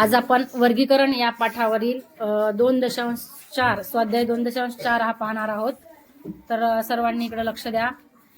आज आपण वर्गीकरण या पाठावरील दोन दशांश चार स्वाध्याय दोन दशांश चार हा पाहणार आहोत. तर सर्वांनी इकडे लक्ष द्या.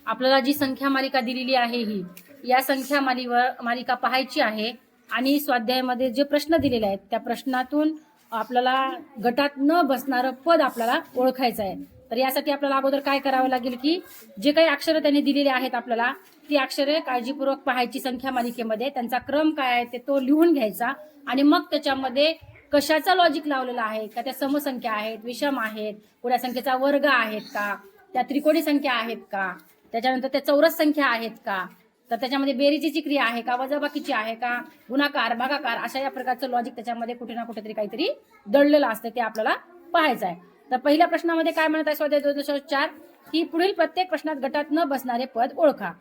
आपल्याला जी संख्या मालिका दिलेली आहे ही या संख्या मालिवर मालिका पाहायची आहे आणि स्वाध्यायामध्ये जे प्रश्न दिलेले आहेत त्या प्रश्नातून आपल्याला गटात न बसणारं पद आपल्याला ओळखायचं आहे. तर यासाठी आपल्याला अगोदर काय करावं लागेल की जे काही अक्षरं त्यांनी दिलेली आहेत आपल्याला ती अक्षरे काळजीपूर्वक पाहायची संख्या मालिकेमध्ये. त्यांचा क्रम काय आहे ते तो लिहून घ्यायचा. आणि मग त्याच्यामध्ये कशाचा लॉजिक लावलेला आहे? का त्या समसंख्या आहेत विषम आहेत पुढ्या संख्येचा वर्ग आहेत का त्या त्रिकोणी संख्या आहेत का त्याच्यानंतर त्या चौरस संख्या आहेत का तर त्याच्यामध्ये बेरीजीची क्रिया आहे का वजाबाकीची आहे का गुणाकार भागाकार अशा या प्रकारचं लॉजिक त्याच्यामध्ये कुठे ना कुठेतरी काहीतरी दडलेलं असतं ते आपल्याला पाहायचं आहे. तर पहिल्या प्रश्नामध्ये काय म्हणत आहे? स्वाध्याय दोन दशांश चार की पुढील प्रत्येक प्रश्नात गटात न बसणारे पद ओळखा.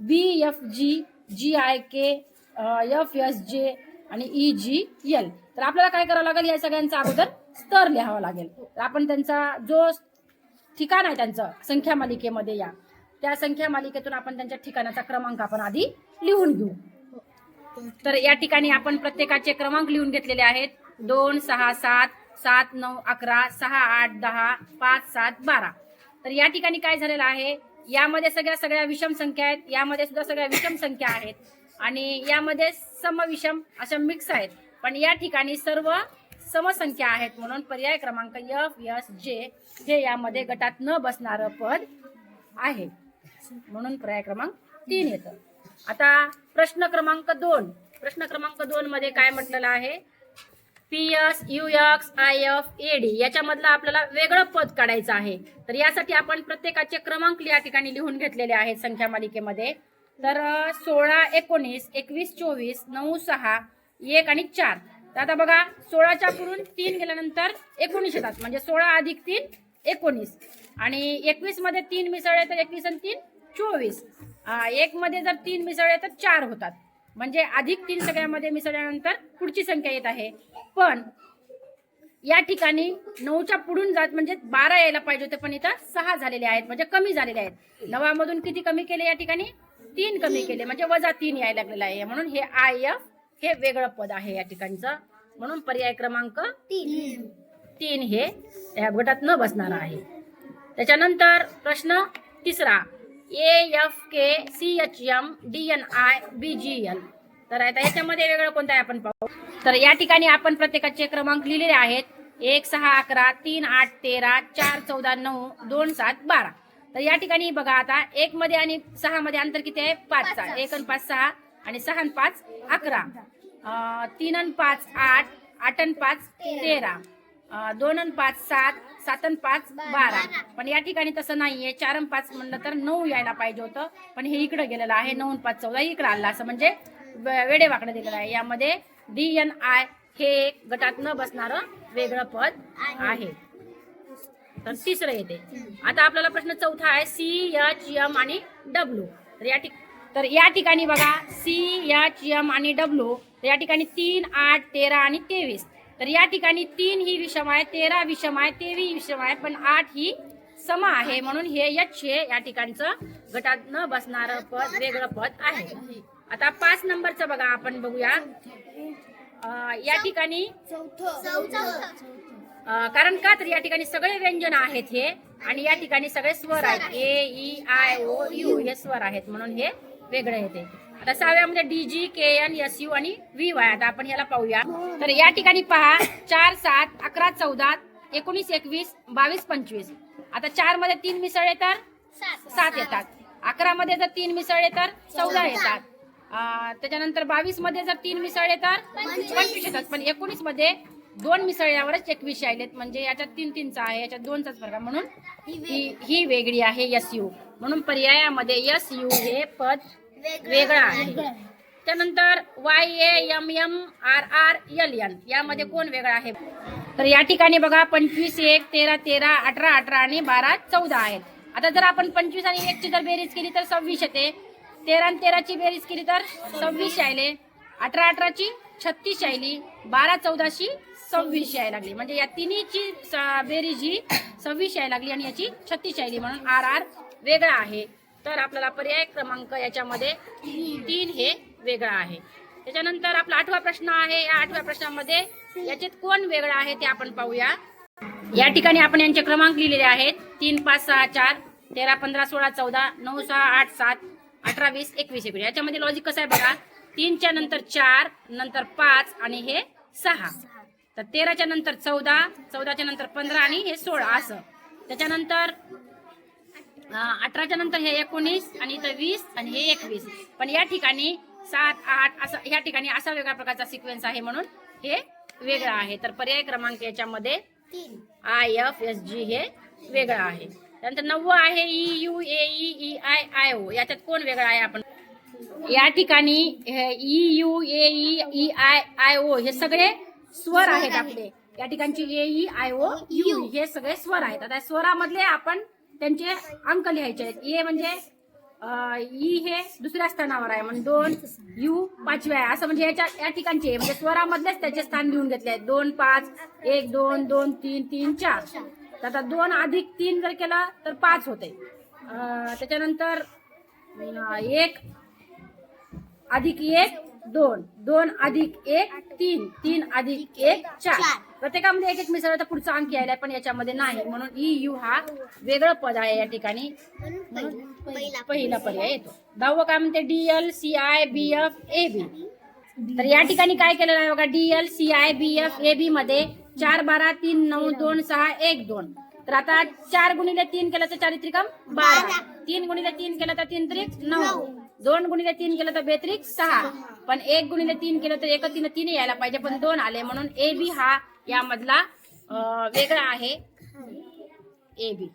B F G G I K F S J आणि ई जी एल तर आपल्याला काय करावं लागेल या सगळ्यांचा अगोदर स्तर लिहावा लागेल. तर आपण त्यांचा जो ठिकाण आहे त्यांचं संख्या मालिकेमध्ये या. त्या संख्या मालिकेतून आपण त्यांच्या ठिकाणाचा क्रमांक आपण आधी लिहून घेऊ. तर या ठिकाणी आपण प्रत्येकाचे क्रमांक लिहून घेतलेले आहेत. दोन सहा सात सात नऊ अकरा सहा आठ दहा पाच सात बारा. तर या ठिकाणी काय झालेलं आहे? यामध्ये सगळ्या सगळ्या विषम संख्या आहेत यामध्ये सुद्धा सगळ्या विषम संख्या आहेत आणि यामध्ये समविषम अशा मिक्स आहेत. पण या ठिकाणी सर्व समसंख्या आहेत म्हणून पर्याय क्रमांक एफ एस जे हे यामध्ये गटात न बसणारं पद आहे. म्हणून पर्याय क्रमांक तीन येतं. आता प्रश्न क्रमांक दोन. प्रश्न क्रमांक दोन मध्ये काय म्हटलेलं आहे? P S U X I F A D याच्यामधलं आपल्याला वेगळं पद काढायचं आहे. तर यासाठी आपण प्रत्येकाचे क्रमांक या ठिकाणी लिहून घेतलेले आहेत संख्या मालिकेमध्ये तर सोळा एकोणीस एकवीस चोवीस नऊ सहा एक आणि चार. तर आता बघा सोळाच्या पुढून तीन गेल्यानंतर एकोणीस येतात. म्हणजे सोळा अधिक तीन एकोणीस. आणि एकवीसमध्ये तीन मिसळले तर एकवीस आणि तीन चोवीस. एक मध्ये जर तीन मिसळले तर चार होतात. म्हणजे अधिक तीन सगळ्यामध्ये मिसळल्यानंतर पुढची संख्या येत आहे. पण या ठिकाणी नऊच्या पुढून जात म्हणजे बारा यायला पाहिजे होते पण इथं सहा झालेले आहेत म्हणजे कमी झालेले आहेत. नवामधून किती कमी केले या ठिकाणी? तीन कमी केले म्हणजे वजा तीन यायला लागलेलं आहे. म्हणून हे आय एफ हे वेगळं पद आहे या ठिकाणचं. म्हणून पर्याय क्रमांक तीन. हे या गटात न बसणार आहे. त्याच्यानंतर प्रश्न तिसरा. A F K C H M D N I B G L तर आता याच्यामध्ये वेगळं कोणतं आहे आपण पाहू. तर या ठिकाणी आपण प्रत्येकाचे क्रमांक लिहिलेले आहेत. एक सहा अकरा तीन आठ तेरा चार चौदा नऊ दोन सात बारा. तर या ठिकाणी बघा आता एक मध्ये आणि सहा मध्ये अंतर किती आहे? पाचचा एक आणि पाच सहा आणि सहा पाच अकरा. तीन आणि पाच आठ. आठ आणि पाच तेरा. दोन आणि पाच सात सात आणि पाच बारा. पण या ठिकाणी तसं नाहीये. चार आणि पाच म्हणलं तर नऊ यायला पाहिजे होतं. पण हे इकडे गेलेलं आहे. नऊ पाच चौदा इकडे आला. असं म्हणजे वेडेवाकडे दिलेलं आहे. यामध्ये डी एन आय हे गटात न बसणारं वेगळं पद आहे. तर तिसरं येते. आता आपल्याला प्रश्न चौथा आहे. सी एच एम आणि डब्ल्यू तर या ठिक तर या ठिकाणी बघा. सी एच एम आणि डब्ल्यू तर या ठिकाणी तीन आठ तेरा आणि तेवीस. तर या ठिकाणी तीन ही विषम आहे तेरा विषम आहे तेवीस विषम आहे पण आठ ही सम आहे. म्हणून हे यच हे या ठिकाणचं गटात न बसणारं पद वेगळं पद आहे. आता पाच नंबरचं बघा आपण बघूया. या ठिकाणी कारण का तर या ठिकाणी सगळे व्यंजन आहेत हे आणि या ठिकाणी सगळे स्वर आहेत. A E I O U हे स्वर आहेत म्हणून हे वेगळं येते. आता सहाव्यामध्ये म्हणजे D G K N S U आणि व्ही वाय. आता आपण याला पाहूया. तर या ठिकाणी पहा चार सात अकरा चौदा एकोणीस एकवीस बावीस पंचवीस. आता चारमध्ये तीन मिसळ तर सात येतात. अकरा मध्ये जर तीन मिसळले तर चौदा येतात. त्याच्यानंतर बावीसमध्ये जर तीन मिसळ येतात पंचवीस येतात. पण एकोणीसमध्ये दोन मिसळल्यावरच एकवीस आलेत म्हणजे याच्यात तीन तीनचा आहे याच्यात दोनचाच फरक म्हणून ही ही वेगळी आहे एस यू. म्हणून पर्यायामध्ये एस यू हे पद वेगळं आहे. त्यानंतर Y A M M R R L N यामध्ये कोण वेगळं आहे? तर या ठिकाणी बघा पंचवीस एक तेरा तेरा अठरा अठरा आणि बारा चौदा आहेत. आता जर आपण पंचवीस आणि एकची जर बेरीज केली तर सव्वीस येते. तेरा आणि तेराची बेरीज केली तर सव्वीस यायले. अठरा अठराची छत्तीस यायली. बारा चौदाशी सव्वीस यायला लागली. म्हणजे या तिन्हीची बेरीज ही सव्वीस यायला लागली आणि याची छत्तीस यायली म्हणून आर आर वेगळा आहे. तर आपल्याला पर्याय क्रमांक याच्यामध्ये तीन हे वेगळा आहे. त्याच्यानंतर आपला आठवा प्रश्न आहे. या आठव्या प्रश्नामध्ये याच्यात कोण वेगळं आहे ते आपण पाहूया. या ठिकाणी आपण यांचे क्रमांक लिहिलेले आहेत. तीन पाच सहा चार तेरा पंधरा सोळा चौदा नऊ सहा आठ सात अठरा वीस एकवीस एकवीस. याच्यामध्ये लॉजिक कसं आहे बघा? तीनच्या नंतर चार नंतर पाच आणि हे सहा. तर तेराच्या नंतर चौदा चौदाच्या नंतर पंधरा आणि हे सोळा असं. त्याच्यानंतर अठराच्या नंतर हे एकोणीस आणि इथं वीस आणि हे एकवीस. पण या ठिकाणी सात आठ असं या ठिकाणी असा वेगळ्या प्रकारचा सिक्वेन्स आहे म्हणून हे वेगळं आहे. तर पर्याय क्रमांक याच्यामध्ये आय एफ एस जी हे वेगळं आहे. त्यानंतर नववं आहे E U A E I I O. याच्यात कोण वेगळं आहे आपण? या ठिकाणी E U A E I I O हे सगळे स्वर आहेत आपले. या ठिकाणचे A E I O U हे सगळे स्वर आहेत. आता स्वरामधले आपण त्यांचे अंक लिहायचे आहेत. ए म्हणजे ई हे दुसऱ्या स्थानावर आहे. म्हणजे दोन यू पाचव्या आहे. असं म्हणजे याच्या या ठिकाणचे म्हणजे स्वरामधलेच त्याचे स्थान लिहून घेतले आहेत. दोन पाच एक दोन दोन तीन तीन चार. तर आता दोन अधिक तीन जर केलं तर पाच होते. त्याच्यानंतर एक अधिक एक दोन. दोन अधिक एक तीन. तीन अधिक एक चार. प्रत्येकामध्ये एक एक मिसळ. तर पुढचा अंक यायला पण याच्यामध्ये नाही. म्हणून ई यू हा वेगळं पद आहे या ठिकाणी. पहिला पर्याय येतो. दहावं काय म्हणते? D L C I B F A B तर या ठिकाणी काय केलेलं आहे बघा? D L C I B F A B मध्ये चार बारा तीन नऊ दोन सहा एक दोन. तर आता चार गुणिले तीन केलं तर चारित्रिकम बारा. तीन गुणिले तीन केलं तर तीन त्रिक नऊ. दोन गुणिले तीन केलं तर बेतरिक सहा. पण एक गुणिले तीन केलं तर एक तीन तीन यायला पाहिजे. पण दोन आले म्हणून ए बी हा यामधला वेगळा आहे. A B.